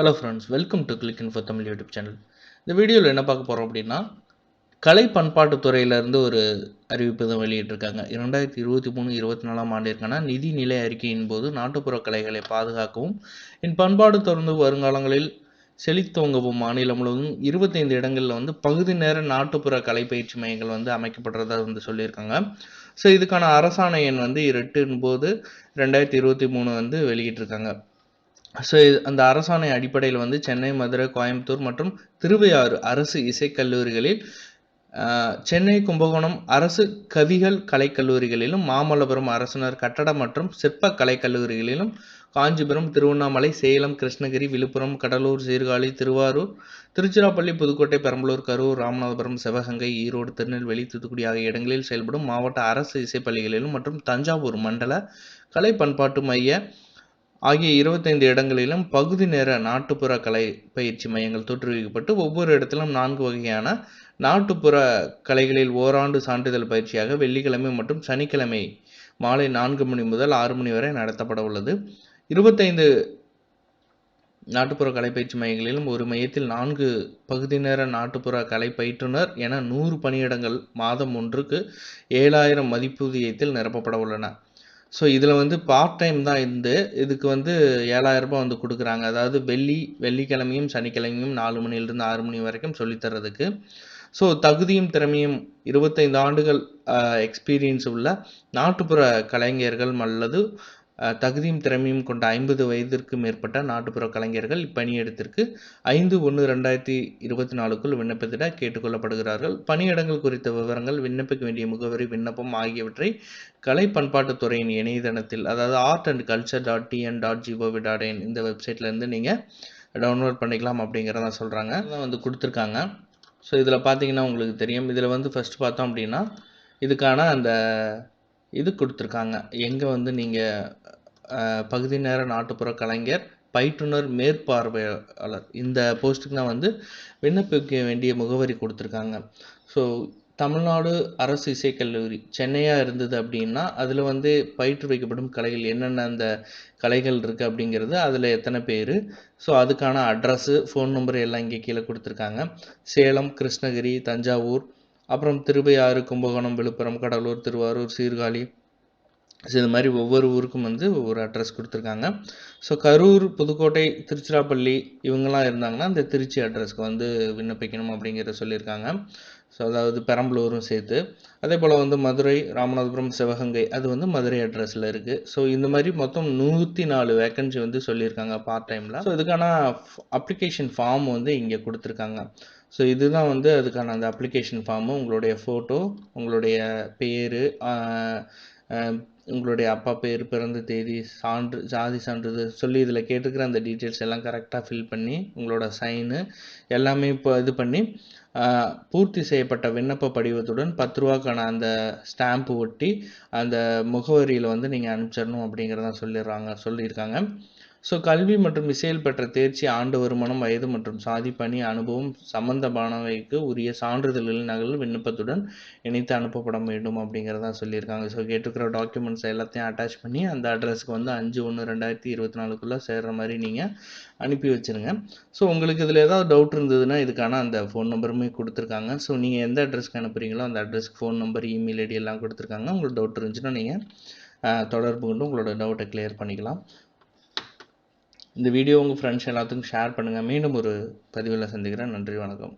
Hello friends welcome to click info Tamil YouTube channel இந்த வீடியோவில் என்ன பார்க்க போகிறோம் அப்படின்னா கலை பண்பாட்டுத் துறையிலேருந்து ஒரு அறிவிப்பு தான் வெளியிட்டிருக்காங்க. இரண்டாயிரத்தி இருபத்தி மூணு இருபத்தி நாலாம் ஆண்டிற்கான நிதி நிலை அறிக்கையின் போது நாட்டுப்புற கலைகளை பாதுகாக்கவும் என் பண்பாடு தொடர்ந்து வருங்காலங்களில் செழித்தோங்கவும் மாநிலம் முழுவதும் இருபத்தைந்து இடங்களில் வந்து பகுதி நேர நாட்டுப்புற கலை பயிற்சி மையங்கள் வந்து அமைக்கப்படுறதா வந்து சொல்லியிருக்காங்க. ஸோ இதுக்கான அரசாணை எண் வந்து எட்டு போது ரெண்டாயிரத்தி இருபத்தி மூணு வந்து வெளியிட்டிருக்காங்க. ஸோ அந்த அரசாணை அடிப்படையில் வந்து சென்னை மதுரை கோயம்புத்தூர் மற்றும் திருவையாறு அரசு இசைக்கல்லூரிகளில் சென்னை கும்பகோணம் அரசு கவிகள் கலைக்கல்லூரிகளிலும் மாமல்லபுரம் அரசினர் கட்டட மற்றும் சிற்ப கலைக்கல்லூரிகளிலும் காஞ்சிபுரம் திருவண்ணாமலை சேலம் கிருஷ்ணகிரி விழுப்புரம் கடலூர் சீர்காழி திருவாரூர் திருச்சிராப்பள்ளி புதுக்கோட்டை பெரம்பலூர் கரூர் ராமநாதபுரம் சிவகங்கை ஈரோடு திருநெல்வேலி தூத்துக்குடி ஆகிய இடங்களில் செயல்படும் மாவட்ட அரசு இசைப்பள்ளிகளிலும் மற்றும் தஞ்சாவூர் மண்டல கலை பண்பாட்டு மைய ஆகிய இருபத்தைந்து இடங்களிலும் பகுதி நேர நாட்டுப்புற கலை பயிற்சி மையங்கள் தோற்றுவிக்கப்பட்டு ஒவ்வொரு இடத்திலும் நான்கு வகையான நாட்டுப்புற கலைகளில் ஓராண்டு சான்றிதழ் பயிற்சியாக வெள்ளிக்கிழமை மற்றும் சனிக்கிழமை மாலை நான்கு மணி முதல் ஆறு மணி வரை நடத்தப்பட உள்ளது. இருபத்தைந்து நாட்டுப்புற கலை பயிற்சி மையங்களிலும் ஒரு மையத்தில் நான்கு பகுதி நேர நாட்டுப்புற கலை பயிற்றுனர் என நூறு பணியிடங்கள் மாதம் ஒன்றுக்கு ஏழாயிரம் மதிப்பூதியத்தில் நிரப்பப்பட உள்ளன. ஸோ இதில் வந்து பார்ட் டைம் தான் இருந்து இதுக்கு வந்து ஏழாயிரம் ரூபாய் வந்து கொடுக்குறாங்க. அதாவது வெள்ளி வெள்ளிக்கிழமையும் சனிக்கிழமையும் நாலு மணிலிருந்து ஆறு மணி வரைக்கும் சொல்லித்தரதுக்கு ஸோ தகுதியும் திறமையும் இருபத்தைந்து ஆண்டுகள் எக்ஸ்பீரியன்ஸ் உள்ள நாட்டுப்புற கலைஞர்கள் அல்லது தகுதியும் திறமையும் கொண்ட ஐம்பது வயதிற்கு மேற்பட்ட நாட்டுப்புற கலைஞர்கள் இப்பணியிடத்திற்கு ஐந்து ஒன்று ரெண்டாயிரத்தி இருபத்தி நாலுக்குள் விண்ணப்பித்திட கேட்டுக்கொள்ளப்படுகிறார்கள். பணியிடங்கள் குறித்த விவரங்கள் விண்ணப்பிக்க வேண்டிய முகவரி விண்ணப்பம் ஆகியவற்றை கலை பண்பாட்டுத் துறையின் இணையதளத்தில் அதாவது art and culture dot TN dot GOV dot in இந்த வெப்சைட்லேருந்து நீங்கள் டவுன்லோட் பண்ணிக்கலாம் அப்படிங்கிறதான் சொல்கிறாங்க அதான் வந்து கொடுத்துருக்காங்க. ஸோ இதில் பார்த்தீங்கன்னா உங்களுக்கு தெரியும். இதில் வந்து ஃபஸ்ட் பார்த்தோம் அப்படின்னா இதுக்கான அந்த இது கொடுத்துருக்காங்க. எங்கே வந்து நீங்கள் பகுதி நேர நாட்டுப்புற கலைஞர் பயிற்றுனர் மேற்பார்வையாளர் இந்த போஸ்ட்டுக்கு தான் வந்து விண்ணப்பிக்க வேண்டிய முகவரி கொடுத்துருக்காங்க. ஸோ தமிழ்நாடு அரசு இசைக்கல்லூரி சென்னையாக இருந்தது அப்படின்னா அதில் வந்து பயிற்றுவிக்கப்படும் கலைகள் என்னென்ன அந்த கலைகள் இருக்குது அப்படிங்கிறது அதில் எத்தனை பேர்? ஸோ அதுக்கான அட்ரஸ்ஸு ஃபோன் நம்பர் எல்லாம் இங்கே கீழே கொடுத்துருக்காங்க. சேலம் கிருஷ்ணகிரி தஞ்சாவூர் அப்புறம் திருவையாறு கும்பகோணம் விழுப்புரம் கடலூர் திருவாரூர் சீர்காழி. ஸோ இது மாதிரி ஒவ்வொரு ஊருக்கும் வந்து ஒவ்வொரு அட்ரஸ் கொடுத்துருக்காங்க. ஸோ கரூர் புதுக்கோட்டை திருச்சிராப்பள்ளி இவங்கெல்லாம் இருந்தாங்கன்னா இந்த திருச்சி அட்ரஸ்க்கு வந்து விண்ணப்பிக்கணும் அப்படிங்கிறத சொல்லியிருக்காங்க. ஸோ அதாவது பெரம்பலூரும் சேர்த்து. அதே போல் வந்து மதுரை ராமநாதபுரம் சிவகங்கை அது வந்து மதுரை அட்ரஸில் இருக்குது ஸோ இந்த மாதிரி மொத்தம் நூற்றி நாலு வேக்கன்சி வந்து சொல்லியிருக்காங்க பார்ட் டைமில் ஸோ இதுக்கான அப்ளிகேஷன் ஃபார்ம் வந்து இங்கே கொடுத்துருக்காங்க. ஸோ இதுதான் வந்து அதுக்கான அந்த அப்ளிகேஷன் ஃபார்மு உங்களுடைய ஃபோட்டோ உங்களுடைய பேர் உங்களுடைய அப்பா பேர் பிறந்த தேதி சான்று ஜாதி சான்றிதழ் சொல்லி இதில் கேட்டுக்கிற அந்த டீட்டெயில்ஸ் எல்லாம் கரெக்டாக ஃபில் பண்ணி உங்களோட சைனு எல்லாமே இப்போ இது பண்ணி பூர்த்தி செய்யப்பட்ட விண்ணப்ப படிவத்துடன் பத்து ரூபாக்கான அந்த ஸ்டாம்ப்பு ஒட்டி அந்த முகவரியில் வந்து நீங்கள் அனுப்பிச்சிடணும் அப்படிங்கிறத சொல்லிடுறாங்க சொல்லியிருக்காங்க. ஸோ கல்வி மற்றும் இசையில் பெற்ற தேர்ச்சி ஆண்டு வருமானம் வயது மற்றும் சாதி பணி அனுபவம் சம்பந்தமானவைக்கு உரிய சான்றிதழ்களின் நகல் விண்ணப்பத்துடன் இணைத்து அனுப்பப்பட வேண்டும் அப்படிங்கிறதா சொல்லியிருக்காங்க. ஸோ கேட்டிருக்கிற டாக்குமெண்ட்ஸ் எல்லாத்தையும் அட்டாச் பண்ணி அந்த அட்ரஸ்க்கு வந்து அஞ்சு ஒன்று ரெண்டாயிரத்தி இருபத்தி நாலுக்குள்ளே சேர்கிற மாதிரி நீங்கள் அனுப்பி வச்சுருங்க. ஸோ உங்களுக்கு இதில் ஏதாவது டவுட் இருந்ததுன்னா இதுக்கான அந்த ஃபோன் நம்பருமே கொடுத்துருக்காங்க. ஸோ நீங்கள் எந்த அட்ரஸ்க்கு அனுப்புகிறீங்களோ அந்த அட்ரஸ்க்கு ஃபோன் நம்பர் இமெயில் ஐடி எல்லாம் கொடுத்துருக்காங்க. உங்களுக்கு டவுட் இருந்துச்சுன்னா நீங்கள் தொடர்பு கொண்டு உங்களோட டவுட்டை கிளியர் பண்ணிக்கலாம். இந்த வீடியோ உங்கள் ஃப்ரெண்ட்ஸ் எல்லாத்துக்கும் ஷேர் பண்ணுங்கள் மீண்டும் ஒரு பதிவில் சந்திக்கிறேன். நன்றி வணக்கம்.